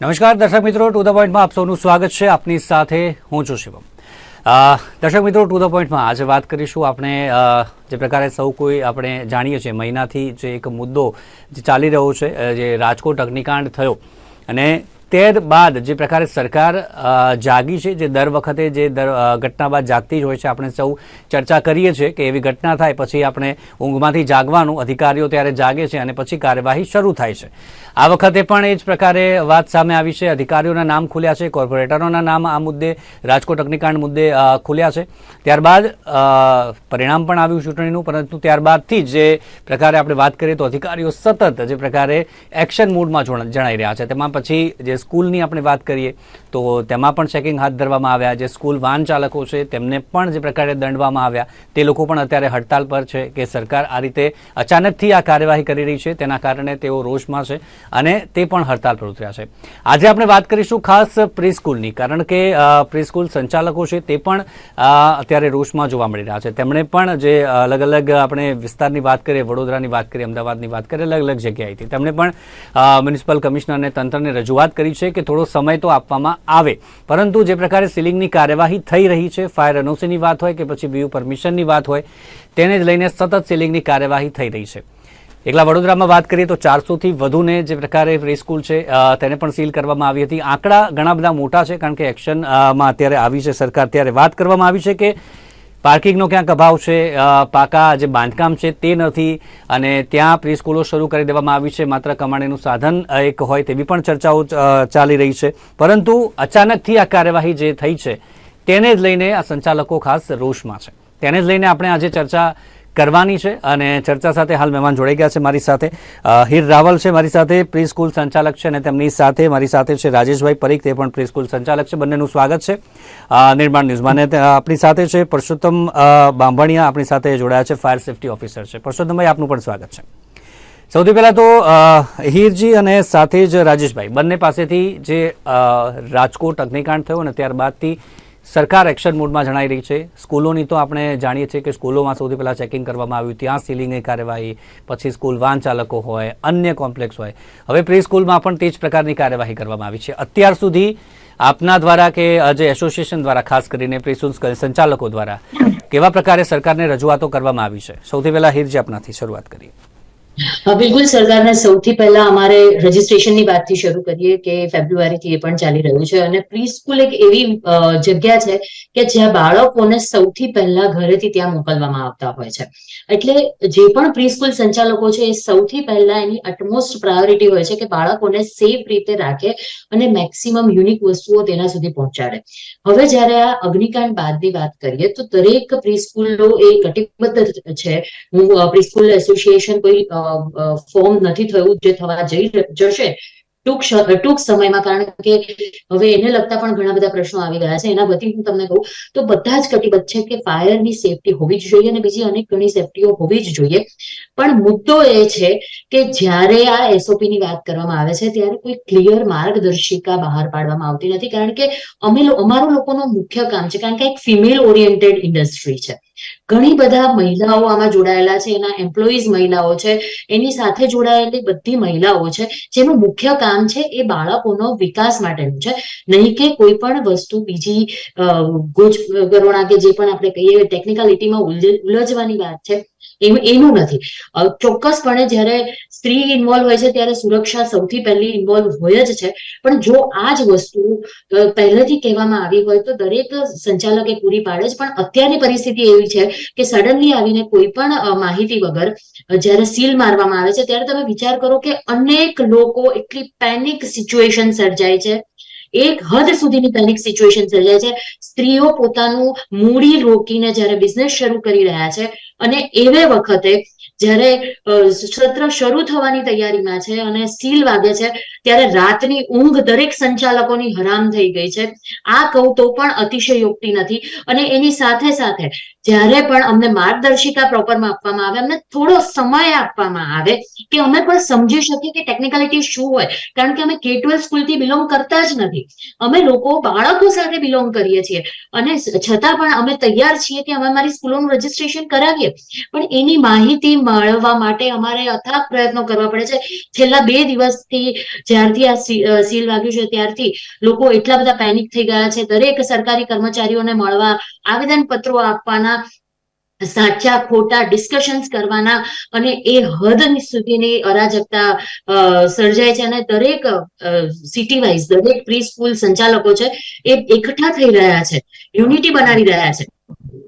નમસ્કાર, દર્શક મિત્રો, ટુ ધ પોઈન્ટમાં આપ સૌનું સ્વાગત છે. આપની સાથે હું છું શિવમ. દર્શક મિત્રો, ટુ ધ પોઈન્ટમાં આજે વાત કરીશું આપણે જે પ્રકારે સૌ કોઈ આપણે જાણીએ છીએ, મહિનાથી જે એક મુદ્દો જે ચાલી રહ્યો છે જે રાજકોટ અગ્નિકાંડ થયો. અને ત્યારબાદ જે પ્રકારે સરકાર જાગી છે, જે દર વખતે જે દર ઘટના બાદ જાગતી જ હોય છે, આપણે સૌ ચર્ચા કરીએ છીએ કે એવી ઘટના થાય, પછી આપણે ઊંઘમાંથી જાગવાનું, અધિકારીઓ ત્યારે જાગે છે અને પછી કાર્યવાહી શરૂ થાય છે. આ વખતે પણ એ જ પ્રકારે વાત સામે આવી છે. અધિકારીઓના નામ ખુલ્યા છે, કોર્પોરેટરોના નામ આ મુદ્દે, રાજકોટ અગ્નિકાંડ મુદ્દે ખુલ્યા છે. ત્યારબાદ પરિણામ પણ આવ્યું ચૂંટણીનું, પરંતુ ત્યારબાદથી જે પ્રકારે આપણે વાત કરીએ તો અધિકારીઓ સતત જે પ્રકારે એક્શન મૂડમાં જોણ- જણાઈ રહ્યા છે. તેમાં પછી જે સ્કૂલની આપણે વાત કરીએ, તો તેમાં પણ ચેકિંગ હાથ ધરવામાં આવ્યા. જે સ્કૂલ વાહન ચાલકો છે, તેમને પણ જે પ્રકારે દંડવામાં આવ્યા. તે લોકો પણ અત્યારે હડતાલ પર છે કે સરકાર આ રીતે અચાનકથી આ કાર્યવાહી કરી રહી છે. તેના કારણે તેઓ રોષમાં છે અને તે પણ હડતાલ પર ઉતર્યા છે. આજે આપણે વાત કરીશું ખાસ પ્રીસ્કૂલની, કારણ કે પ્રીસ્કૂલ સંચાલકો છે તે પણ અત્યારે રોષમાં જોવા મળી રહ્યા છે. તેમણે પણ જે અલગ અલગ આપણે વિસ્તારની વાત કરીએ, વડોદરાની વાત કરીએ, અમદાવાદની વાત કરીએ અલગ અલગ જગ્યાએથી. તેમણે પણ મ્યુનિસિપલ કમિશનરને તંત્રને રજૂઆત કરી છે કે થોડો સમય તો આપવામાં આવે. પરંતુ જે પ્રકારે સીલિંગની કાર્યવાહી થઈ રહી છે, ફાયર એનઓસીની વાત હોય કે પછી બીયુ પરમિશનની વાત હોય, તેને જ લઈને સતત સીલિંગની કાર્યવાહી થઈ રહી છે. એકલા વડોદરામાં વાત કરીએ તો ચારસોથી વધુને જે પ્રકારે પ્રી સ્કૂલ છે તેને પણ સીલ કરવામાં આવી હતી. આંકડા ઘણા બધા મોટા છે, કારણ કે એક્શનમાં અત્યારે આવી છે સરકાર. ત્યારે વાત કરવામાં આવી છે કે પાર્કિંગનો ક્યાંક અભાવ છે પાકા જે બાંધકામ છે તે નથી અને ત્યાં પ્રી સ્કૂલો શરૂ કરી દેવામાં આવી છે. માત્ર કમાણીનું સાધન એક હોય તેવી પણ ચર્ચાઓ ચાલી રહી છે. પરંતુ અચાનકથી આ કાર્યવાહી જે થઈ છે, તેને જ લઈને આ સંચાલકો ખાસ રોષમાં છે. તેને જ લઈને આપણે આજે ચર્ચા કરવાની છે અને ચર્ચા સાથે હાલ મહેમાન જોડાઈ ગયા છે મારી સાથે. હીર રાવલ છે મારી સાથે પ્રી સ્કૂલ સંચાલક છે અને તેમની સાથે મારી સાથે છે રાજેશભાઈ પરીખ, તે પણ પ્રી સ્કૂલ સંચાલક છે. બંનેનું સ્વાગત છે. નિર્માણ ન્યૂઝમાં અને આપણી સાથે છે પરસોત્તમ બાંભણિયા આપણી સાથે જોડાયા છે, ફાયર સેફટી ઓફિસર છે. પરસોત્તમભાઈ, આપનું પણ સ્વાગત છે. સૌથી પહેલાં તો હીરજી અને સાથે જ રાજેશભાઈ. બંને પાસેથી જે રાજકોટ અગ્નિકાંડ થયો અને ત્યારબાદથી સરકાર એક્શન મોડમાં જણાઈ રહી છે. સ્કૂલોની તો આપણે જાણીએ છીએ કે સ્કૂલોમાં સૌથી પહેલાં ચેકિંગ કરવામાં આવ્યું ત્યાં સીલિંગની કાર્યવાહી, પછી સ્કૂલ વાહન ચાલકો હોય, અન્ય કોમ્પ્લેક્સ હોય. હવે પ્રી સ્કૂલમાં પણ તે જ પ્રકારની કાર્યવાહી કરવામાં આવી છે. અત્યાર સુધી આપના દ્વારા કે જે એસોસિએશન દ્વારા, ખાસ કરીને પ્રી સ્કૂલ સંચાલકો દ્વારા, કેવા પ્રકારે સરકારને રજૂઆતો કરવામાં આવી છે? સૌથી પહેલાં હિરજી આપનાથી શરૂઆત કરીએ. બિલકુલ સરકારને સૌથી પહેલા અમારે રજીસ્ટ્રેશનની વાતથી શરૂ કરીએ કે ફેબ્રુઆરીથી એ પણ ચાલી રહ્યું છે અને પ્રી સ્કૂલ એક એવી જગ્યા છે કે જ્યાં બાળકોને સૌથી પહેલા ઘરેથી ત્યાં મોકલવામાં આવતા હોય છે. એટલે જે પણ પ્રી સ્કૂલ સંચાલકો છે એ સૌથી પહેલા એની અટમોસ્ટ પ્રાયોરિટી હોય છે કે બાળકોને સેફ રીતે રાખે અને મેક્સિમમ યુનિક વસ્તુઓ તેના સુધી પહોંચાડે. હવે જ્યારે આ અગ્નિકાંડ બાદની વાત કરીએ તો દરેક પ્રી સ્કૂલો એ કટિબદ્ધ છે. હું પ્રિસ્કૂલ એસોસિએશન કોઈ ફોર્મ નથી થયું જે થવા જઈ જશે. ટૂંક ટૂંક સમયમાં, કારણ કે હવે એને લગતા પણ ઘણા બધા પ્રશ્નો આવી ગયા છે. એના વતી હું તમને કહું, તો બધા જ કટિબદ્ધ છે કે ફાયરની સેફટી હોવી જ જોઈએ અને બીજી અનેક ઘણી સેફટીઓ હોવી જ જોઈએ. પણ મુદ્દો એ છે કે જ્યારે આ એસઓપી ની વાત કરવામાં આવે છે, ત્યારે કોઈ ક્લિયર માર્ગદર્શિકા બહાર પાડવામાં આવતી નથી. કારણ કે અમે અમારું લોકોનું મુખ્ય કામ છે, કારણ કે એક ફિમેલ ઓરિએન્ટેડ ઇન્ડસ્ટ્રી છે. ઘણી બધા મહિલાઓ આમાં જોડાયેલા છે, એના એમ્પ્લોઈઝ મહિલાઓ છે, એની સાથે જોડાયેલી બધી મહિલાઓ છે, જેનું મુખ્ય કામ છે એ બાળકોનો વિકાસ માટેનું છે. નહીં કે કોઈ પણ વસ્તુ બીજી ગુજ, ગરોણા કે જે પણ આપણે કહીએ ટેકનિકાલિટીમાં ઉલજવાની વાત છે એનું નથી. ચોક્કસપણે જ્યારે સ્ત્રી ઇન્વોલ્વ હોય છે, ત્યારે સુરક્ષા સૌથી પહેલી ઇન્વોલ્વ હોય જ છે. પણ જો આ જ વસ્તુ પહેલેથી કહેવામાં આવી હોય તો દરેક સંચાલકે પૂરી પાડે જ, પણ અત્યારની પરિસ્થિતિ એવી છે કે સડનલી આવીને કોઈ પણ માહિતી વગર જ્યારે સીલ મારવામાં આવે છે, ત્યારે તમે વિચાર કરો કે અનેક લોકો એટલી પેનિક સિચ્યુએશન સર્જાય છે. એક હદ સુધીની પેનિક સિચ્યુએશન સર્જાય છે. સ્ત્રીઓ પોતાનું મૂડી રોકીને જ્યારે બિઝનેસ શરૂ કરી રહ્યા છે અને એવે વખતે જ્યારે સત્ર શરૂ થવાની તૈયારીમાં છે અને સીલ વાગે છે, ત્યારે રાતની ઊંઘ દરેક સંચાલકોની હરામ થઈ ગઈ છે. આ કહું તો પણ અતિશયોક્તિ નથી. અને એની સાથે સાથે જ્યારે પણ અમને માર્ગદર્શિકા પ્રોપરમાં આપવામાં આવે, અમને થોડો સમય આપવામાં આવે, કે અમે પણ સમજી શકીએ કે ટેકનિકાલિટી શું હોય. કારણ કે અમે કે ટ્વેલ્વ સ્કૂલથી બિલોંગ કરતા જ નથી. અમે લોકો બાળકો સાથે બિલોંગ કરીએ છીએ. અને છતાં પણ અમે તૈયાર છીએ કે અમે અમારી સ્કૂલોનું રજીસ્ટ્રેશન કરાવીએ. પણ એની માહિતી મળવા માટે અમારે અથાગ પ્રયત્નો કરવા પડે છે. છેલ્લા બે દિવસથી જ્યારથી આ સીલ વાગ્યું છે ત્યારથી લોકો એટલા બધા પેનિક થઈ ગયા છે. દરેક સરકારી કર્મચારીઓને મળવા આવેદન પત્રો આપવાના, સાચા ખોટા ડિસ્કશન્સ કરવાના અને એ હદ સુધીની અરાજકતા સર્જાય છે અને દરેક સિટી વાઇઝ દરેક પ્રી સ્કૂલ સંચાલકો છે એ એકઠા થઈ રહ્યા છે. યુનિટી બનાવી રહ્યા છે.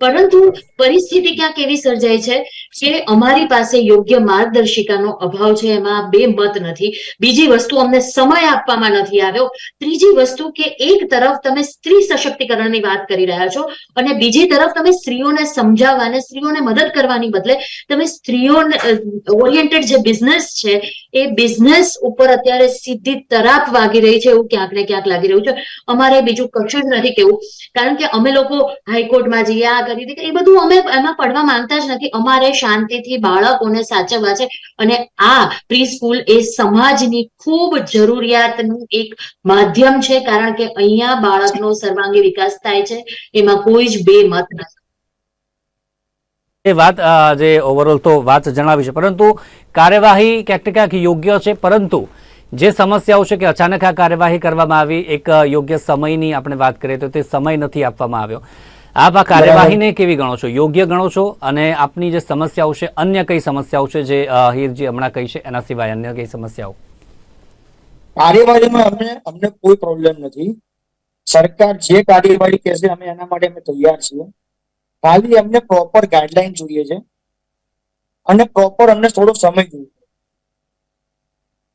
પરંતુ પરિસ્થિતિ ક્યાંક એવી સર્જાય છે કે અમારી પાસે યોગ્ય માર્ગદર્શિકાનો અભાવ છે, એમાં બે મત નથી. બીજી વસ્તુ અમને સમય આપવામાં નથી આવ્યો. ત્રીજી વસ્તુ કે એક તરફ તમે સ્ત્રી સશક્તિકરણની વાત કરી રહ્યા છો અને બીજી તરફ તમે સ્ત્રીઓને સમજાવવા અને સ્ત્રીઓને મદદ કરવાની બદલે તમે સ્ત્રીઓને ઓરિએન્ટેડ જે બિઝનેસ છે, એ બિઝનેસ ઉપર અત્યારે સીધી તરાપ વાગી રહી છે એવું ક્યાંક ને ક્યાંક લાગી રહ્યું છે. અમારે બીજું કશું જ નથી કેવું. કારણ કે અમે લોકો હાઈકોર્ટમાં જઈએ આ કરી દીધી એ બધું અમે એમાં પડવા માંગતા જ નથી. અમારે શાંતિથી બાળકોને સાચવવા છે. અને આ પ્રી સ્કૂલ એ સમાજની ખૂબ જરૂરિયાતનું એક માધ્યમ છે, કારણ કે અહીંયા બાળકનો સર્વાંગી વિકાસ થાય છે. એમાં કોઈ જ બે મત નથી. એ વાત જે ઓવરઓલ તો વાત જણાવી છે. પરંતુ કાર્યવાહી ક્યાંક ક્યાંક યોગ્ય છે, પરંતુ જે સમસ્યાઓ છે કે અચાનક આ કાર્યવાહી કરવામાં આવી, એક યોગ્ય સમયની આપણે વાત કરીએ તો તે સમય નથી આપવામાં આવ્યો. આપ આ કાર્યવાહીને કેવી ગણો છો? યોગ્ય ગણો છો? અને આપની જે સમસ્યાઓ છે અન્ય કઈ સમસ્યાઓ છે જે હીરજી હમણાં કહી છે એના સિવાય અન્ય કઈ સમસ્યાઓ? કાર્યવાહીમાં અમને અમને કોઈ પ્રોબ્લેમ નથી. સરકાર જે કાર્યવાહી કહેશે અમે એના માટે અમે તૈયાર છીએ. ખાલી અમને પ્રોપર ગાઈડલાઈન જોઈએ છે. અને પ્રોપર અમને થોડો સમય જોઈએ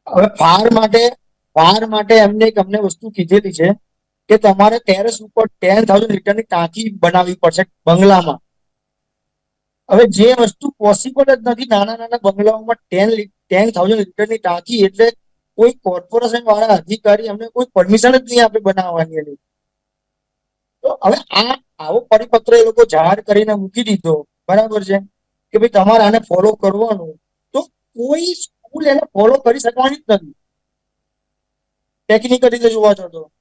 હવે ફાર માટે ફાર માટે એમને એક અમને વસ્તુ કીધેલી છે. કે તમારે ટેરેસ ઉપર ટેન થાઉઝન્ડ લીટરની ટાંકી બનાવવી પડશે બંગલામાં. હવે જે વસ્તુ પોસિબલ જ નથી, નાના નાના બંગલાઓમાં ટેન ટેન થાઉઝન્ડ લીટરની ટાંકી એટલે કોઈ કોર્પોરેશન વાળા અધિકારી અમને કોઈ પરમિશન જ નહીં આપે બનાવવાની એની. તો હવે આ આવો પરિપત્ર એ લોકો જાહેર કરીને મૂકી દીધો. બરાબર છે? કે ભાઈ તમારે આને ફોલો કરવાનું. તો કોઈ સ્કૂલ એને ફોલો કરી શકવાની જ નથી. ટેકનિકલ રીતે જોવા જતો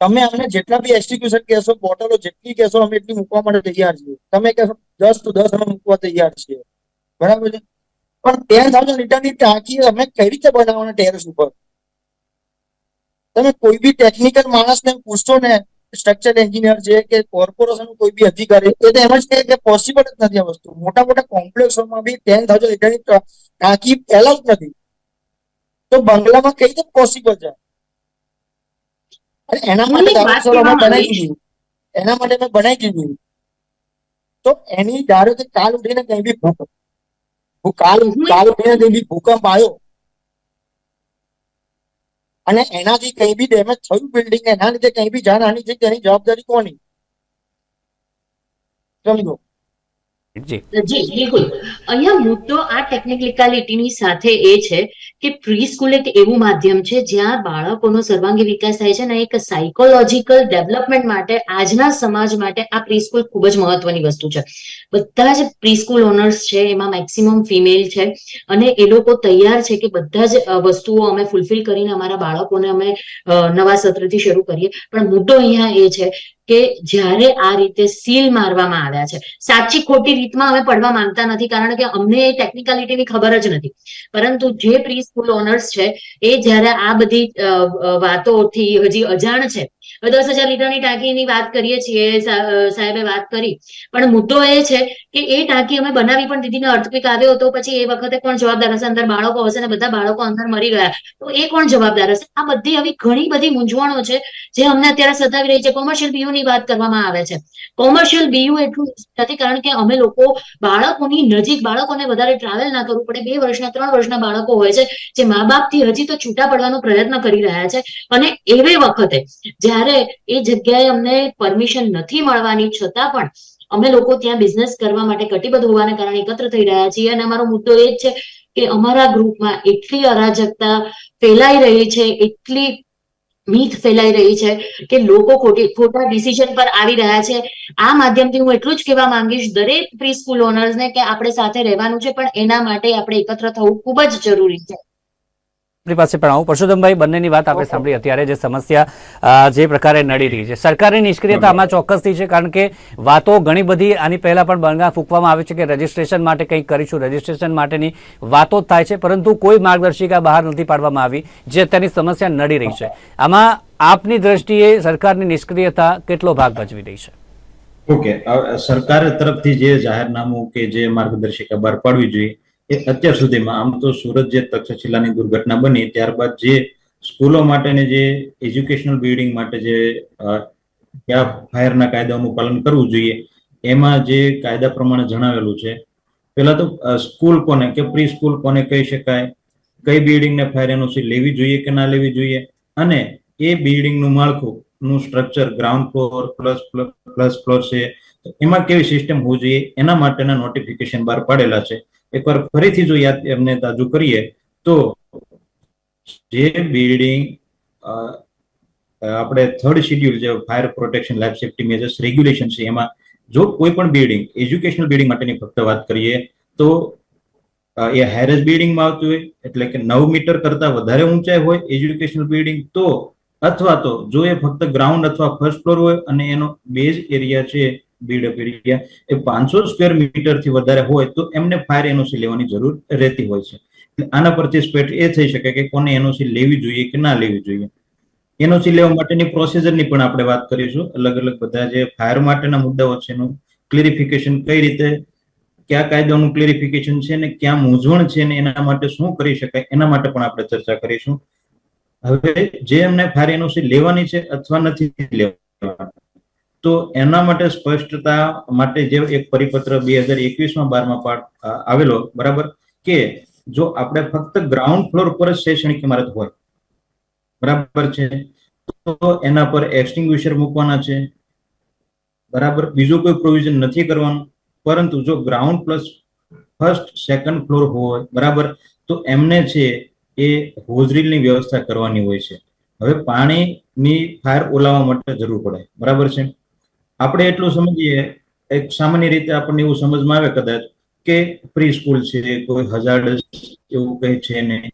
તમે અમને જેટલા બી એક્ઝિક્યુશન કહેશો, બોટલો જેટલી કહેશો, અમે એટલી મૂકવા માટે તૈયાર છીએ. તમે કહેશો, દસ તો દસ અમે મૂકવા તૈયાર છીએ. બરાબર છે? પણ ટેન થાઉઝન્ડ લીટરની ટાંકી અમે કઈ રીતે બનાવવાના ટેરેસ ઉપર? તમે કોઈ બી ટેકનિકલ માણસને પૂછશો ને સ્ટ્રક્ચર એન્જિનિયર છે કે કોર્પોરેશન કોઈ બી અધિકારી, એ તો એમ જ કહે કે પોસિબલ જ નથી આ વસ્તુ. મોટા મોટા કોમ્પ્લેક્સોમાં બી ટેન થાઉઝન્ડ લીટરની ટા- ટાંકી એલાઉડ નથી. તો બંગલામાં કઈ રીતે પોસિબલ છે? એના માટે એના માટે મેં બનાવી દીધું. તો એની ધારો કે કાલ ઉઠીને કઈ બી ભૂકંપ હું કાલ કાલ ઉઠીને કઈ બી ભૂકંપ આવ્યો. અને એનાથી કઈ બી ડેમેજ થયું બિલ્ડિંગ એના લીધે કઈ બી જાનહાનિ થઈ તેની જવાબદારી કોની? સમજો. જી. બિલકુલ. અહીંયા મુદ્દો આ ટેકનિકલિકાલિટીની સાથે એ છે કે પ્રી સ્કૂલ એક એવું માધ્યમ છે જ્યાં બાળકોનો સર્વાંગી વિકાસ થાય છે અને એક સાયકોલોજીકલ ડેવલપમેન્ટ માટે આજના સમાજ માટે આ પ્રી સ્કૂલ ખૂબ જ મહત્વની વસ્તુ છે. બધા જ પ્રી સ્કૂલ ઓનર્સ છે, એમાં મેક્સિમમ ફિમેલ છે અને એ લોકો તૈયાર છે કે બધા જ વસ્તુઓ અમે ફૂલફિલ કરીને અમારા બાળકોને અમે નવા સત્રથી શરૂ કરીએ. પણ મુદ્દો અહીંયા એ છે કે જ્યારે આ રીતે સીલ મારવામાં આવ્યા છે. સાચી ખોટી રીતમાં અમે પડવા માંગતા નથી, કારણ કે અમને એ ટેકનિકાલિટીની ખબર જ નથી. પરંતુ જે પ્રી સ્કૂલ ઓનર્સ છે, એ જ્યારે આ બધી વાતોથી હજી અજાણ છે દસ હજાર લીટરની ટાંકીની વાત કરીએ છીએ સાહેબે વાત કરી. પણ મુદ્દો એ છે કે એ ટાંકી અમે બનાવી પણ દીધીને અર્થક્વિક આવ્યો હતો પછી એ વખતે કોણ જવાબદાર હશે? અંદર બાળકો હશે ને બધા બાળકો અંદર મરી ગયા. તો એ કોણ જવાબદાર હશે? આ બધી આવી ઘણી બધી મૂંઝવણો છે જે અમને અત્યારે સતાવી રહી છે. કોમર્શિયલ બીયુ ની વાત કરવામાં આવે છે. કોમર્શિયલ બીયુ એટલું નથી કારણ કે અમે લોકો બાળકોની નજીક બાળકોને વધારે ટ્રાવેલ ના કરવું પડે. બે વર્ષના, ત્રણ વર્ષના બાળકો હોય છે જે મા બાપથી હજી તો છૂટા પડવાનો પ્રયત્ન કરી રહ્યા છે. અને એવે વખતે જ્યારે એ જગ્યાએ અમને પરમિશન નથી મળવાની. છતાં પણ અમે લોકો ત્યાં બિઝનેસ કરવા માટે કટિબદ્ધ હોવાને કારણે એકત્ર થઈ રહ્યા છીએ. અને અમારો મુદ્દો એ જ છે કે અમારા ગ્રુપમાં એટલી અરાજકતા ફેલાઈ રહી છે, એટલી મીથ ફેલાઈ રહી છે કે લોકો ખોટી, ખોટા ડિસિઝન પર આવી રહ્યા છે. આ માધ્યમથી હું એટલું જ કહેવા માંગીશ દરેક પ્રી સ્કૂલ ઓનર્સને કે આપણે સાથે રહેવાનું છે, પણ એના માટે આપણે એકત્ર થવું ખૂબ જ જરૂરી છે. આપણી પાસે પણ આવું. પરસોત્તમભાઈ બંનેની વાત આપણે સાંભળી. અત્યારે જે સમસ્યા જે પ્રકારે નડી રહી છે. સરકારની નિષ્ક્રિયતા આમાં ચોક્કસથી છે કારણ કે વાતો ઘણી બધી આની પહેલા પણ બંગા ફૂંકવામાં આવે છે કે રજીસ્ટ્રેશન માટે કંઈક કરીશું. રજીસ્ટ્રેશન માટેની વાતો થાય છે પરંતુ કોઈ માર્ગદર્શિકા બહાર નથી પાડવામાં આવી જે અત્યારની સમસ્યા નડી રહી છે. આમાં આપની દ્રષ્ટિએ સરકારની નિષ્ક્રિયતા કેટલો ભાગ ભજવી રહી છે? ઓકે. સરકાર તરફથી જે જાહેરનામું કે જે માર્ગદર્શિકા બહાર પાડવી જોઈએ એ અત્યાર સુધીમાં આમ તો સુરત જે તક્ષશિલાની દુર્ઘટના બની, ત્યારબાદ જે સ્કૂલો માટેની જે એજ્યુકેશનલ બિલ્ડિંગ માટે જે કયા ફાયરના કાયદાઓનું પાલન કરવું જોઈએ, એમાં જે કાયદા પ્રમાણે જણાવેલું છે, પહેલા તો સ્કૂલ કોને કે પ્રી સ્કૂલ કોને કહી શકાય, કઈ બિલ્ડિંગને ફાયર એનઓસી લેવી જોઈએ કે ના લેવી જોઈએ, અને એ બિલ્ડિંગનું માળખું નું structure ground floor plus plus floor છે એમાં કેવી સિસ્ટમ હોવી જોઈએ, એના માટેના નોટિફિકેશન બહાર પાડેલા છે. એકવાર ફરીથી જો યાદ એમને તાજુ કરીએ, તો જે બિલ્ડિંગ આપણે થર્ડ શેડ્યુલ જે fire protection life safety measures regulation છે, એમાં જો કોઈ પણ બિલ્ડિંગ એજ્યુકેશનલ બિલ્ડિંગ માટેની ફક્ત વાત કરીએ, તો એ હાયરેજ બિલ્ડિંગમાં આવતું હોય, એટલે કે નવ મીટર કરતા વધારે ઊંચાઈ હોય એજ્યુકેશનલ બિલ્ડિંગ તો અથવા તો જો એ ફક્ત ગ્રાઉન્ડ અથવા ફર્સ્ટ ફ્લોર હોય અને એનો બેઝ એરિયા છે બિલ્ડઅપ એરિયા એ પાંચસો સ્ક્વેર મીટરથી વધારે હોય તો એમને ફાયર એનઓસી લેવાની જરૂર રહેતી હોય છે. આના પરથી સ્પેટ એ થઈ શકે કે કોને એનઓસી લેવી જોઈએ કે ના લેવી જોઈએ. એનઓસી લેવા માટેની પ્રોસીજરની પણ આપણે વાત કરીશું. અલગ અલગ બધા જે ફાયર માટેના મુદ્દાઓ છે એનું ક્લેરિફિકેશન કઈ રીતે, કયા કાયદાનું ક્લેરિફિકેશન છે ને ક્યાં મૂંઝવણ છે ને એના માટે શું કરી શકાય એના માટે પણ આપણે ચર્ચા કરીશું. હવે જે એમને ફાયર એનઓસી લેવાની છે અથવા નથી લેવાની તો એના માટે સ્પષ્ટતા માટે જે એક પરિપત્ર બે હજાર એકવીસમાં બારમાં પાઠ આવેલો, બરાબર, કે જો આપણે ફક્ત ગ્રાઉન્ડ ફ્લોર પર શૈક્ષણિક ઇમારત હોય, બરાબર છે, તો એના પર એક્સટિંગ્વિશર મૂકવાના છે, બરાબર, બીજું કોઈ પ્રોવિઝન નથી કરવાનું, પરંતુ જો ground plus first second floor હોય, બરાબર, તો એમને છે એ હોજરીલની વ્યવસ્થા કરવાની હોય છે. હવે પાણીની ફાયર ઓલાવવા માટે જરૂર પડે, બરાબર છે. આપણે એટલું સમજીએ, એક સામાન્ય રીતે આપણને એવું સમજમાં આવે કદાચ, કે પ્રી સ્કૂલ છે, કોઈ હજાર એવું કંઈ છે નહીં.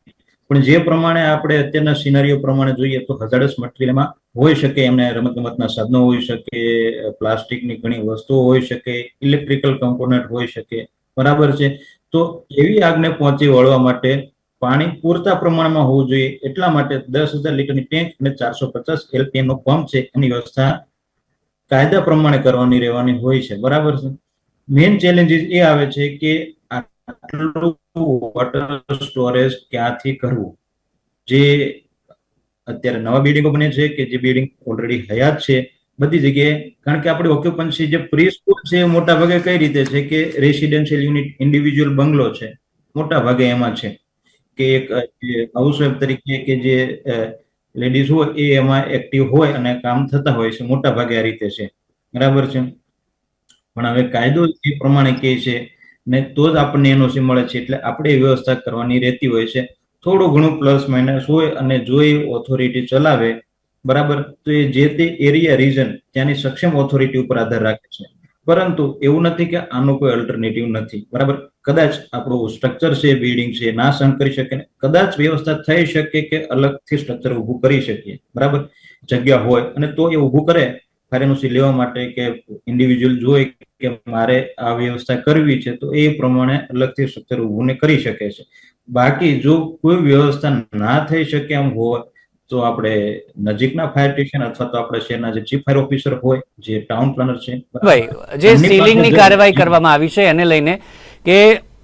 પણ જે પ્રમાણે આપણે અત્યારના સિનારીઓ પ્રમાણે જોઈએ તો હજાર્ડસ મટીરિયલમાં હોઈ શકે, એમને રમત ગમતના સાધનો હોઈ શકે, પ્લાસ્ટિકની ઘણી વસ્તુઓ હોઈ શકે ઇલેક્ટ્રિકલ કમ્પોનન્ટ હોઈ શકે, બરાબર છે. તો એવી આગને પહોંચી વળવા માટે પાણી પૂરતા પ્રમાણમાં હોવું જોઈએ, એટલા માટે દસ હજાર લીટરની ટેન્ક અને ચારસો પચાસ એલપીએમ નો પંપ છે, એની વ્યવસ્થા કાયદા પ્રમાણે કરવાની રહેવાની હોય છે. બરાબર છે? મેઇન ચેલેન્જીસ એ આવે છે કે વોટર સ્ટોરેજ ક્યાંથી કરવું? જે અત્યારે નવા બિલ્ડિંગો બને છે કે જે બિલ્ડિંગ ઓલરેડી હયાત છે, બધી જગ્યાએ. કારણ કે આપણી ઓક્યુપન્સી જે પ્રી સ્કૂલ છે એ મોટા ભાગે કઈ રીતે છે કે રેસિડેન્શિયલ યુનિટ ઇન્ડિવિજ્યુઅલ બંગલો છે, મોટા ભાગે એમાં છે. કે એક હાઉસવાઇફ તરીકે કે જે લેડીઝ હોય, એ એમાં એક્ટિવ હોય અને કામ થતા હોય છે, મોટા ભાગે આ રીતે છે. બરાબર છે? પણ હવે કાયદો એ પ્રમાણે કહે છે, ને તો જ આપણને એનઓસી મળે છે, એટલે આપણે વ્યવસ્થા કરવાની રહેતી હોય છે. થોડું ઘણું પ્લસ માઇનસ હોય અને જો એ ઓથોરિટી ચલાવે, બરાબર? તો એ જે તે એરિયા રીજન ત્યાંની સક્ષમ ઓથોરિટી ઉપર આધાર રાખે છે. પરંતુ એવું નથી કે આનો કોઈ અલ્ટરનેટિવ નથી. બરાબર? કદાચ આપણું સ્ટ્રક્ચર છે બિલ્ડિંગ છે ના સહન કરી શકે ને કદાચ વ્યવસ્થા થઈ શકે કે અલગથી સ્ટ્રક્ચર ઊભું કરી શકીએ. બરાબર? જગ્યા હોય અને તો એ ઊભું કરે ફાયરનોસી લેવા માટે કે ઇન્ડિવિજ્યુઅલ જોઈ કે મારે આ વ્યવસ્થા કરવી છે, તો એ પ્રમાણે અલગથી સ્ટ્રક્ચર ઊભું ને કરી શકે છે. બાકી જો કોઈ વ્યવસ્થા ના થઈ શકે એમ હોય તો આપણે નજીકના ફાયર સ્ટેશન અથવા તો આપણે શહેરના જે ચીફ ફાયર ઓફિસર હોય જે ટાઉન પ્લાનર છે જે સીલિંગની કાર્યવાહી કરવામાં આવી છે એને લઈને કે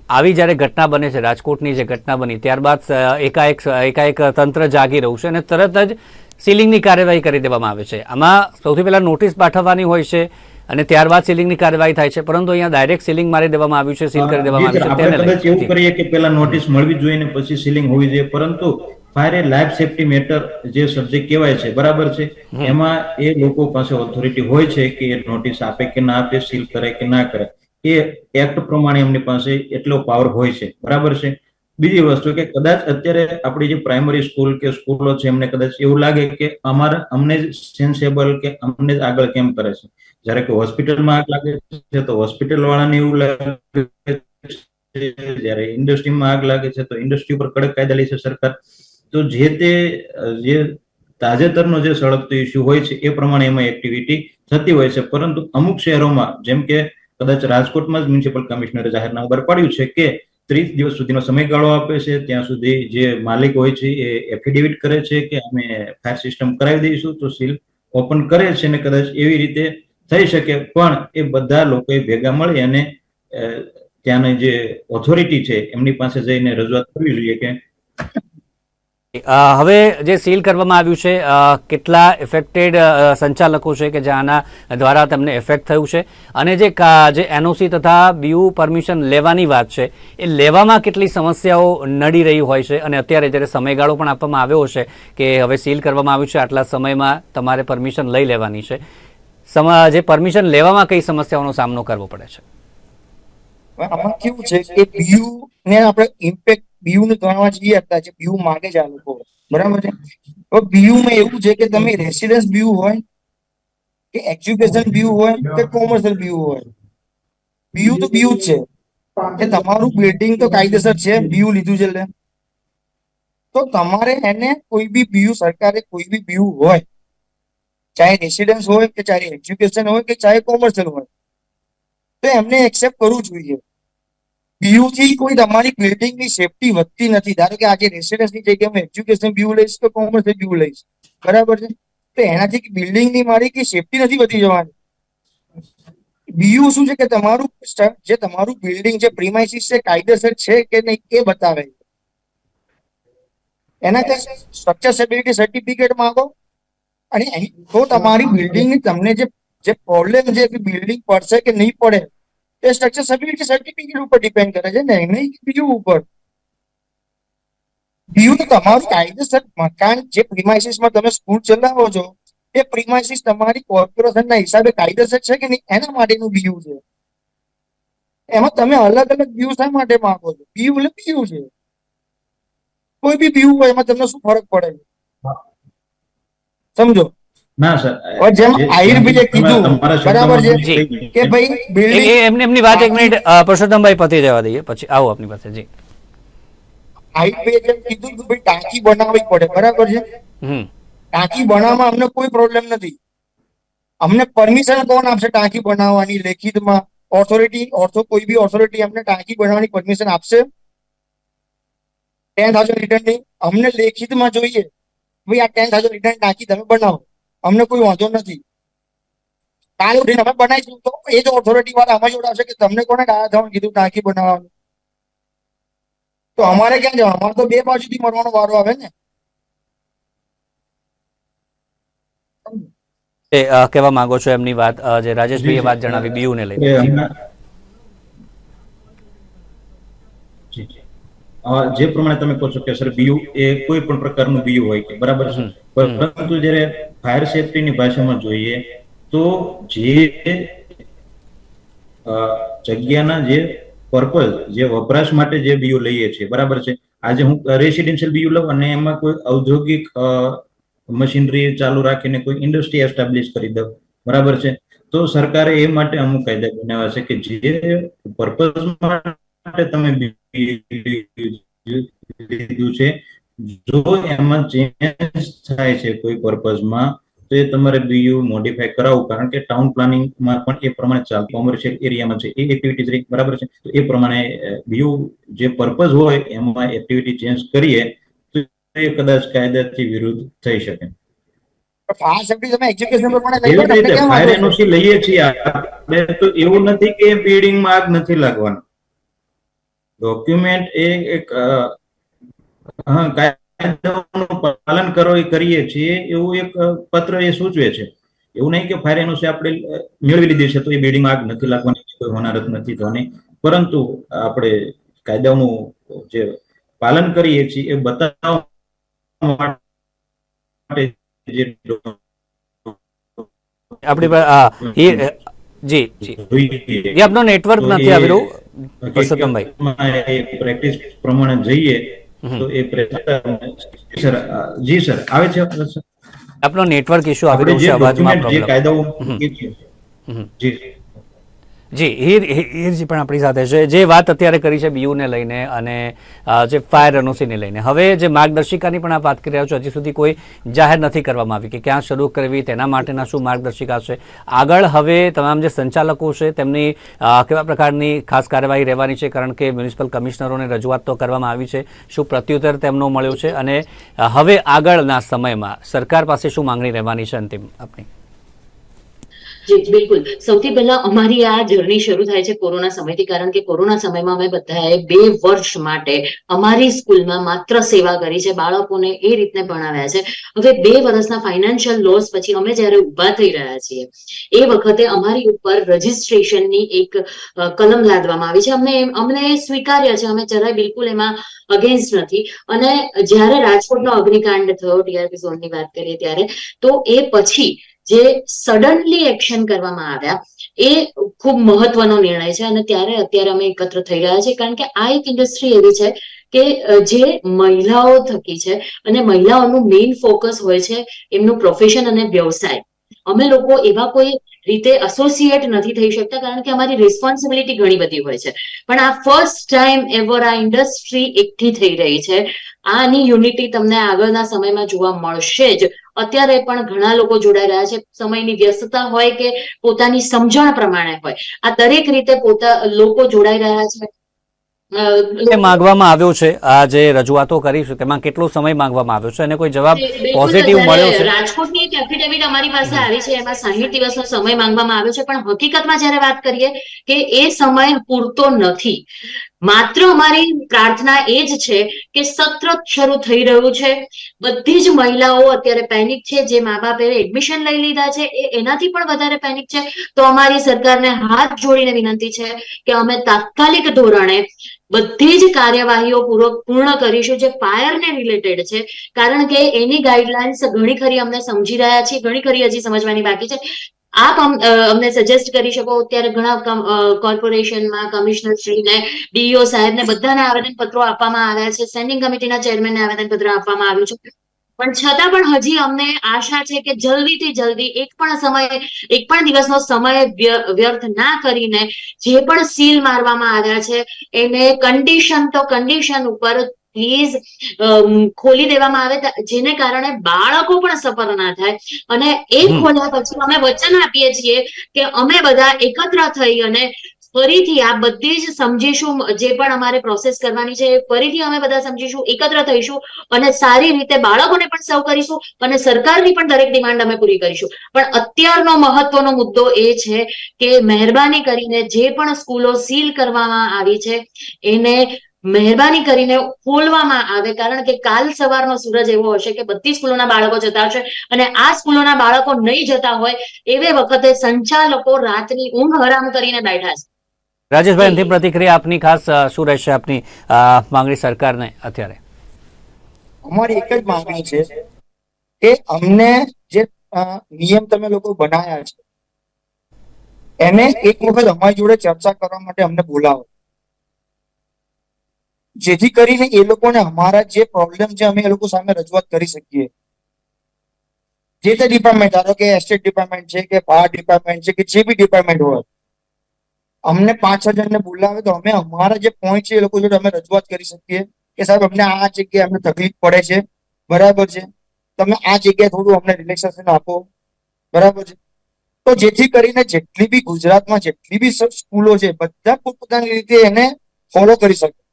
આવી જ્યારે ઘટના બને છે રાજકોટની જે ઘટના બની ત્યારબાદ એકાએક એકાએક તંત્ર જાગી રહ્યું છે અને તરત જ સીલિંગની કાર્યવાહી કરી દેવામાં આવે છે. આમાં સૌથી પહેલા નોટિસ પાઠવવાની હોય છે અને ત્યારબાદ સીલિંગની કાર્યવાહી થાય છે પરંતુ અહીંયા ડાયરેક્ટ સીલિંગ મારી દેવામાં આવ્યું છે સીલ કરી દેવામાં આવ્યું છે આપણે કદાચ એવું કરીએ કે પહેલા નોટિસ મળવી જોઈએ ને પછી સીલિંગ હોવી જોઈએ પરંતુ ફાયર એ લાઈફ સેફટી મેટર જે સબ્જેક્ટ કહેવાય છે બરાબર છે? એમાં એ લોકો પાસે ઓથોરિટી હોય છે કે એ નોટિસ આપે કે ના આપે સીલ કરે કે ના કરે. એ એક્ટ પ્રમાણે એમની પાસે એટલો પાવર હોય છે બરાબર છે? બીજી વસ્તુ કે કદાચ અત્યારે આપણી જે પ્રાઇમરી સ્કૂલ કે સ્કૂલો છે એમને કદાચ એવું લાગે કે અમારે અમને જ સેન્સેબલ કે અમને જ આગળ કેમ કરે છે? જ્યારે કે હોસ્પિટલમાં આગ લાગે છે તો હોસ્પિટલ વાળાને એવું લાગે છે જ્યારે ઇન્ડસ્ટ્રીમાં આગ લાગે છે તો ઇન્ડસ્ટ્રી ઉપર કડક કાયદા લે છે સરકાર. તો જે તે જે તાજેતરનો જે સળગતો ઇસ્યુ હોય છે, એ પ્રમાણે એમાં એક્ટિવિટી થતી હોય છે. પરંતુ અમુક શહેરોમાં, જેમ કે કદાચ રાજકોટમાં જ મ્યુનિસિપલ કમિશનરે જાહેરનામું બહાર પાડ્યું છે કે ત્રીસ દિવસ સુધીનો સમયગાળો આપે છે, ત્યાં સુધી જે માલિક હોય છે, એ એફિડેવિટ કરે છે કે અમે ફાયર સિસ્ટમ કરાવી દઈશું, તો સીલ ઓપન કરે છે ને કદાચ એવી રીતે થઈ શકે. પણ એ બધા લોકોએ ભેગા મળી અને ત્યાંની જે ઓથોરિટી છે, એમની પાસે જઈને રજૂઆત કરવી જોઈએ કે હવે જે સીલ કરવામાં આવ્યું છે કેટલા ઇફેક્ટેડ સંચાલકો છે કે જેના દ્વારા તમને ઇફેક્ટ થયું છે? અને જે જે એનઓસી તથા બીયુ પરમિશન લેવાની વાત છે, એ લેવામાં કેટલી સમસ્યાઓ નડી રહી હોય છે? અને અત્યારે જ્યારે સમયગાળો પણ આપવામાં આવ્યો છે કે હવે સીલ કરવામાં આવ્યું છે, આટલા સમયમાં તમારે પરમિશન લઈ લેવાની છે. જે પરમિશન લેવામાં કઈ સમસ્યાઓનો સામનો કરવો પડે છે? આમાં કેવું છે કે બીયુ આપણે ઇમ્પેક્ટ બીયુ ને ગણવા જઈએ હતા જે બીયુ માગે છે આ લોકો. બરાબર છે? હવે બીયુ એવું છે કે તમે રેસિડન્સ બીયુ હોય કે એજ્યુકેશન બીયુ હોય કે કોમર્શિયલ બીયુ હોય. બીયુ તો બીયુ જ છે. કે તમારું બિલ્ડિંગ તો કાયદેસર છે બીયુ લીધું છે એટલે. તો તમારે એને કોઈ બી બીયુ સરકારે કોઈ બી બીયુ હોય, ચાહે રેસિડન્સ હોય કે ચાહે એજ્યુકેશન હોય કે ચાહે કોમર્શિયલ હોય, તો એમને એક્સેપ્ટ કરવું જોઈએ. બીયુ થી કોઈ તમારી બિલ્ડિંગની સેફટી વધતી નથી. ધારો કે આજે રેસિડન્સની જગ્યાએ હું એજ્યુકેશન બીયુ લઈશ કે કોમર્સ બીયુ લઈશ. બરાબર છે? તો એનાથી બિલ્ડિંગની મારી કઈ સેફટી નથી વધી જવાની. બીયુ શું છે કે તમારું જે તમારું બિલ્ડિંગ જે પ્રિમાઇસીસ છે, કાયદેસર છે કે નહીં એ બતાવે. એના કે સ્ટ્રક્ચર સ્ટેબિલિટી સર્ટિફિકેટ માંગો? અને તો તમારી બિલ્ડિંગની તમને જે જે પ્રોબ્લેમ છે કે બિલ્ડિંગ પડશે કે નહીં પડે એ સ્ટ્રક્ચર સર્ટિફિકેટ સર્ટિફિકેટ ઉપર ડિપેન્ડ કરે છે ને નહીં, બીજું ઉપર. બીજું તમારું કાયદેસર મકાન જે પ્રિમાઇસીસમાં તમે સ્કૂલ ચલાવો છો, એ પ્રિમાઇસીસ તમારી કોર્પોરેશનના હિસાબે કાયદેસર છે કે નહીં, એના માટેનું બીયું છે? એમાં તમે અલગ અલગ બીયું શા માટે માંગો છો? બીયું એટલે બીયું છે. કોઈ બી બીયું હોય એમાં તમને શું ફરક પડે? સમજો? ના સર કીધું, બરાબર છે? કે ભાઈ બિલ્ડિંગ એ એમની એમની વાત એક મિનિટ અ, પરસોત્તમભાઈ પતી જવા દઈએ પછી આવો આપની પાસે જી. હાઈવે જેમ કીધું કે ભાઈ ટાંકી બનાવવી પડે બરાબર છે? હમ. ટાંકી બનાવવામાં અમને કોઈ પ્રોબ્લેમ નથી. અમને પરમિશન કોણ આપશે ટાંકી બનાવવાની લેખિતમાં? ઓથોરિટી ઓર્થો કોઈ બી ઓથોરિટી અમને ટાંકી બનાવવાની પરમિશન આપશે? ટેન થાઉઝન્ડ લિટરની અમને લેખિતમાં જોઈએ. ભાઈ આ ટેન થાઉઝન્ડ રિટર્ન ટાંકી તમે બનાવો. અમને કોઈ વાંધો નથી. કાલે ઉઠીને અમે બનાવીશું. તો એ જ ઓથોરિટી વાળા અમે જોડાશે કે તમને કોને ગાયા થવાનું કીધું ટાંકી બનાવવાનું. તો અમારે ક્યાં જવાનું? અમારે તો બે બાજુથી મરવાનો વારો આવે ને. એ કહેવા માંગો છો એમની વાત જે રાજેશભાઈએ વાત જણાવી બીયુને લઈને કે જી. હમણાં- જી, જી. અ, જે પ્રમાણે તમે કહો છો કે સર બીયુ એ કોઈ પણ પ્રકારનું બીયુ હોય કે બરાબર છે. પરંતુ જ્યારે ફાયર સેફટીની ભાષામાં જોઈએ તો જે જગ્યાના જે પર્પઝ જે વપરાશ માટે જે બીયુ લઈએ છીએ બરાબર છે? આજે હું રેસિડેન્શિયલ બીયુ લઉં અને એમાં કોઈ ઔદ્યોગિક મશીનરી ચાલુ રાખીને કોઈ ઇન્ડસ્ટ્રી એસ્ટાબ્લિશ કરી દઉં બરાબર છે? તો સરકારે એ માટે અમુક કાયદા બનાવ્યા છે કે જે પર્પઝ માટે તમે લીધું છે. જો એમાં ચેન્જ થાય છે કોઈ પર્પઝમાં તો એ તમારે બીયુ મોડિફાય કરાવવું. કારણ કે ટાઉન પ્લાનિંગમાં પણ એ પ્રમાણે ચાલ કોમર્શિયલ એરિયામાં છે એ એક્ટિવિટીઝ બરાબર છે. તો એ પ્રમાણે બીયુ જે પર્પઝ હોય એમાં એક્ટિવિટી ચેન્જ કરીએ તો એ કદાચ કાયદાથી વિરુદ્ધ થઈ શકે. ફાયર એવી રીતે એનઓસી લઈએ છીએ. આપણે તો એવું નથી કે બિલ્ડિંગમાં આગ નથી લાગવાનું. ડોક્યુમેન્ટ એ એક કાયદાનું પાલન કરો એ કરીએ છીએ એવું એક પત્ર એ સૂચવે છે. એવું નહીં કે ફાયર એનઓસી આપણે મેળવી લીધી છે તો એ બિલ્ડિંગ આગ નથી લાગવાની કોઈ હોનારત નથી થવાની. પરંતુ આપણે કાયદાનું જે પાલન કરીએ છીએ એ બતાવવા માટે જે આપણી પાસે જી જી. આપનો નેટવર્ક નથી આવી રહ્યું પરસોત્તમભાઈ પ્રેક્ટિસ પ્રમાણે જઈએ તો એ સર જી સર આવે છે? આપનો નેટવર્ક ઇશ્યુ આવી રહ્યો છે અવાજમાં પ્રોબ્લેમ જે કાયદો કાયદાઓ. જી. જી, હીર હીર- હીરજી પણ આપણી સાથે છે. જે વાત અત્યારે કરી છે બીયુને લઈને અને જે ફાયર એનઓસીને લઈને. હવે જે માર્ગદર્શિકાની પણ આ વાત કરી રહ્યા છો, હજી સુધી કોઈ જાહેર નથી કરવામાં આવી કે ક્યાં શરૂ કરવી, તેના માટેના શું માર્ગદર્શિકા છે. આગળ હવે તમામ જે સંચાલકો છે, તેમની કેવા પ્રકારની ખાસ કાર્યવાહી રહેવાની છે? કારણ કે મ્યુનિસિપલ કમિશનરોને રજૂઆત તો કરવામાં આવી છે. શું પ્રત્યુત્તર તેમનો મળ્યો છે? અને હવે આગળના સમયમાં સરકાર પાસે શું માંગણી રહેવાની છે અંતિમ આપની? જી બિલકુલ. સૌથી પહેલા અમારી આ જર્ની શરૂ થાય છે કોરોના સમયથી, કારણ કે કોરોના સમયમાં અમે બધાએ બે વર્ષ માટે અમારી સ્કૂલમાં માત્ર સેવા કરી છે, બાળકોને એ રીતને ભણાવ્યા છે. હવે બે વર્ષના ફાઇનાન્શિયલ લોસ પછી અમે જ્યારે ઊભા થઈ રહ્યા છીએ, એ વખતે અમારી ઉપર રજીસ્ટ્રેશનની એક કલમ લાદવામાં આવી છે. અમને અમને સ્વીકાર્યા છે, અમે જરાય બિલકુલ એમાં અગેન્સ્ટ નથી. અને જ્યારે રાજકોટનો અગ્નિકાંડ થયો ટીઆરપી ઝોનની વાત કરીએ ત્યારે, તો એ પછી જે સડનલી એક્શન કરવામાં આવ્યા, એ ખૂબ મહત્વનો નિર્ણય છે અને ત્યારે અત્યારે અમે એકત્ર થઈ રહ્યા છીએ. કારણ કે આ એક ઇન્ડસ્ટ્રી એવી છે કે જે મહિલાઓ થકી છે અને મહિલાઓનું મેઇન ફોકસ હોય છે એમનું પ્રોફેશન અને વ્યવસાય. અમે લોકો એવા કોઈ રીતે એસોસિએટ નથી થઈ શકતા કારણ કે અમારી રિસ્પોન્સિબિલિટી ઘણી બધી હોય છે. પણ આ ફર્સ્ટ ટાઈમ એવર આ ઇન્ડસ્ટ્રી એકઠી થઈ રહી છે. આની યુનિટી તમને આગળના સમયમાં જોવા મળશે જ. અત્યારે પણ ઘણા લોકો જોડાઈ રહ્યા છે. સમયની વ્યસ્તતા હોય કે પોતાની સમજણ પ્રમાણે હોય. આ દરેક રીતે પોતા લોકો જોડાઈ રહ્યા છે. માંગવામાં આવ્યો છે. આ જે રજૂઆતો કરી છે તેમાં કેટલો સમય માંગવામાં આવ્યો છે? અને કોઈ જવાબ પોઝિટિવ મળ્યો છે? રાજકોટની એક એફિડેવિટ અમારી પાસે આવી છે. એમાં સાહીઠ દિવસનો સમય માંગવામાં આવ્યો છે. પણ હકીકતમાં જ્યારે વાત કરીએ કે એ સમય પૂરતો નથી. માત્ર અમારી પ્રાર્થના એ જ છે કે સત્ર શરૂ થઈ રહ્યું છે. બધી જ મહિલાઓ અત્યારે પેનિક છે, જે મા બાપે એડમિશન લઈ લીધા છે, એ એનાથી પણ વધારે પેનિક છે. તો અમારી સરકારને હાથ જોડીને વિનંતી છે કે અમે તાત્કાલિક ધોરણે બધી જ કાર્યવાહીઓ પૂરો પૂર્ણ કરીશું, જે ફાયરને રિલેટેડ છે. કારણ કે એની ગાઈડલાઇન્સ ઘણી ખરી અમને સમજી રહ્યા છીએ, ઘણી ખરી હજી સમજવાની બાકી છે. આપ અમ- અમને સજેસ્ટ કરી શકો અત્યારે ઘણા કોર્પોરેશનમાં કમિશનર કોર્પોરેશનમાં ને ડીઓ ડીઈઓ સાહેબને બધાને આવેદન પત્રો આપવામાં આવ્યા છે. સ્ટેન્ડિંગ કમિટીના ચેરમેનને આવેદન પત્ર આપવામાં આવ્યું છે. પણ છતાં પણ હજી અમને આશા છે કે જલ્દીથી જલ્દી એક પણ સમય, એક પણ દિવસનો સમય વ્યર્થ ના કરીને જે પણ સીલ મારવામાં આવ્યા છે, એને કન્ડિશન તો કન્ડિશન ઉપર પ્લીઝ ખોલી દેવામાં આવે જેને કારણે બાળકો પણ સફર ના થાય. અને એ ખોલ્યા પછી અમે વચન આપીએ છીએ કે અમે બધા એકત્ર થઈ અને ફરીથી આ બધી જ સમજીશું જે પણ અમારે પ્રોસેસ કરવાની છે ફરીથી અમે બધા સમજીશું એકત્ર થઈશું અને સારી રીતે બાળકોને પણ સર્વ કરીશું અને સરકારની પણ દરેક ડિમાન્ડ અમે પૂરી કરીશું. પણ અત્યારનો મહત્વનો મુદ્દો એ છે કે મહેરબાની કરીને જે પણ સ્કૂલો સીલ કરવામાં આવી છે એને મહેરબાની કરીને ખોલવામાં આવે કારણ કે કાલ સવારનો સૂરજ એવો હશે કે બધી સ્કૂલોના બાળકો જતા હશે અને આ સ્કૂલોના બાળકો નહીં જતા હોય એવે વખતે સંચાલકો રાતની ઊંઘ હરામ કરીને બેઠા છે. રાજેશભાઈ અંતિમ પ્રતિક્રિયા આપની ખાસ શું રહેશે આપની માંગણી સરકારને અત્યારે? અમારી એક જ માંગણી છે કે અમને જે નિયમ તમે લોકો બનાવ્યા છે એને એક વખત અમારી જોડે ચર્ચા કરવા માટે અમને બોલાવો. જેથી કરીને એ લોકોને અમારા જે પ્રોબ્લેમ છે, અમે એ લોકો સામે રજૂઆત કરી શકીએ. જે તે ડિપાર્ટમેન્ટ ધારો કે એસ્ટેટ ડિપાર્ટમેન્ટ છે, કે પાવર ડિપાર્ટમેન્ટ છે, કે જે બી ડિપાર્ટમેન્ટ હોય, અમને પાંચ છ જણને બોલાવે તો અમે અમારા જે પોઈન્ટ છે, એ લોકો જોડે અમે રજૂઆત કરી શકીએ કે સાહેબ, અમને આ જગ્યાએ અમને તકલીફ પડે છે. બરાબર છે. તમે આ જગ્યાએ થોડું અમને રિલેક્સેશન આપો. બરાબર છે. તો જેથી કરીને જેટલી બી ગુજરાતમાં જેટલી બી સ્કૂલો છે, બધા પોતપોતાની રીતે એને ફોલો કરી શકે.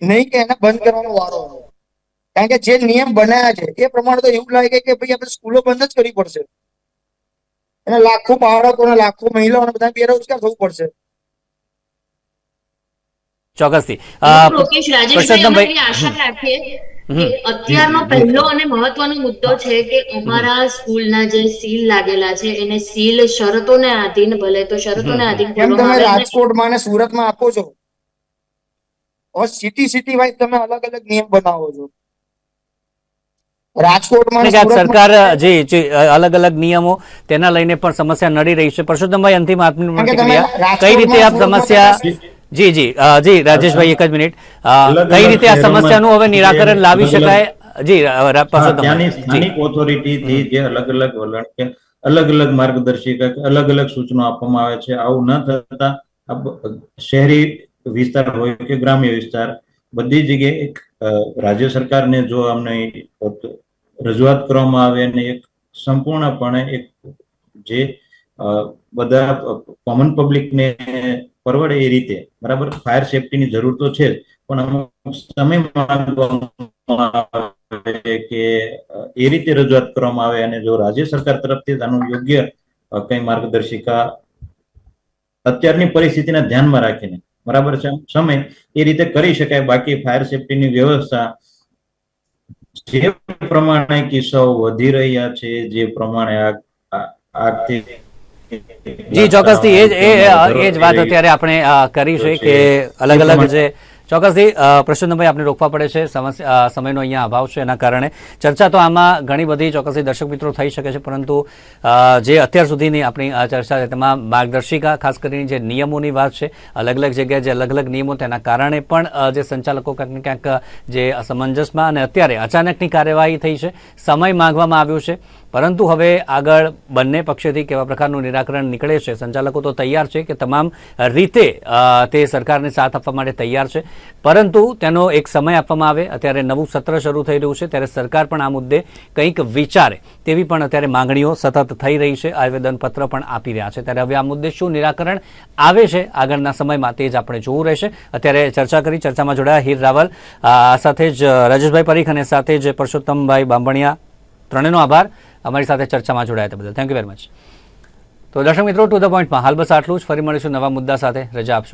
નહીં કે એને બંધ કરવાનો વારો આવ્યો કારણ કે જે નિયમ બનાવ્યા છે એ પ્રમાણે તો એવું લાગે કે ભાઈ આપણે સ્કૂલો બંધ જ કરવી પડશે. અને લાખો બાળકોને લાખો મહિલાઓને બધા બેરોજગાર થવું પડશે. ચોક્કસથી. લોકેશ રાજેશભાઈ આશા રાખીએ અત્યારનો પહેલો અને મહત્વનો મુદ્દો છે કે અમારા સ્કૂલના જે સીલ લાગેલા છે એને સીલ શરતોને આધીન ભલે તો શરતોને આધીન કેમ તમે રાજકોટમાં અને સુરતમાં આપો છો? સિટી સિટી વાઇઝ તમે અલગ અલગ નિયમ બનાવો છો. રાજકોટમાં સરકાર જે અલગ અલગ નિયમો તેના લઈને પણ સમસ્યા નડી રહી છે. પરસોત્તમભાઈ અંતિમ આપની પ્રતિક્રિયા. કઈ રીતે આ સમસ્યા જી જી જી રાજેશભાઈ એક જ મિનિટ. કઈ રીતે આ સમસ્યાનું હવે નિરાકરણ લાવી શકાય? જી પરસોત્તમભાઈ સ્થાનિક ઓથોરિટી થી જે. અલગ અલગ વલણ કે અલગ અલગ માર્ગદર્શિકા કે અલગ અલગ સૂચનો આપવામાં આવે છે. આવું ન થતા શહેરી વિસ્તાર હોય કે ગ્રામ્ય વિસ્તાર, બધી જગ્યાએ એક રાજ્ય સરકારને જો અમને રજૂઆત કરવામાં આવે અને એક સંપૂર્ણપણે એક જે બધા કોમન પબ્લિકને પરવડે એ રીતે, બરાબર? ફાયર સેફટીની જરૂર તો છે પણ અમુક સમય કે એ રીતે રજૂઆત કરવામાં આવે અને જો રાજ્ય સરકાર તરફથી આનું યોગ્ય કઈ માર્ગદર્શિકા અત્યારની પરિસ્થિતિને ધ્યાનમાં રાખીને બરાબર છે? સમય એ રીતે કરી શકાય. બાકી ફાયર સેફટીની વ્યવસ્થા જે પ્રમાણે કિસ્સાઓ વધી રહ્યા છે જે પ્રમાણે આગથી જી ચોક્કસથી. એ જ એ જ વાત અત્યારે આપણે કરીશું કરી છે. કે અલગ અલગ જે ચોક્કસથી અ, પ્રસન્નભાઈ આપણે રોકવા પડે છે. સમયનો અહીંયા અભાવ છે એના કારણે. ચર્ચા તો આમાં ઘણી બધી ચોક્કસથી દર્શક મિત્રો થઈ શકે છે પરંતુ જે અત્યાર સુધીની આપણી ચર્ચા છે તેમાં માર્ગદર્શિકા ખાસ કરીને જે નિયમોની વાત છે અલગ અલગ જગ્યાએ જે અલગ અલગ નિયમો તેના કારણે પણ જે સંચાલકો ક્યાંક ક્યાંક જે અસમંજસમાં અને અત્યારે અચાનકની કાર્યવાહી થઈ છે સમય માંગવામાં આવ્યો છે. પરંતુ હવે આગળ બંને પક્ષેથી કેવા પ્રકારનું નિરાકરણ નીકળે છે? સંચાલકો તો તૈયાર છે કે તમામ રીતે તે સરકારને સાથ આપવા માટે તૈયાર છે. પરંતુ તેનો એક સમય આપવામાં આવે, અત્યારે નવું સત્ર શરૂ થઈ રહ્યું છે, ત્યારે સરકાર પણ આ મુદ્દે કંઈક વિચારે. તેવી પણ અત્યારે માંગણીઓ સતત થઈ રહી છે, આવેદનપત્ર પણ આપી રહ્યા છે. ત્યારે હવે આ મુદ્દે શું નિરાકરણ આવે છે? આગળના સમયમાં તે જ આપણે જોવું રહેશે. અત્યારે ચર્ચા કરી, ચર્ચામાં જોડાયા હીર રાવલ સાથે જ, રાજેશભાઈ પરીખ અને સાથે જ પરસોત્તમભાઈ બાંભણિયા. ત્રણેયનો આભાર. અમારી સાથે ચર્ચામાં જોડાયા બદલ. થેન્ક યુ વેરી મચ તો દર્શક મિત્રો ટુ ધ પોઈન્ટમાં હાલ બસ આટલું જ. ફરી મળીશું નવા મુદ્દા સાથે. રજા આપશો.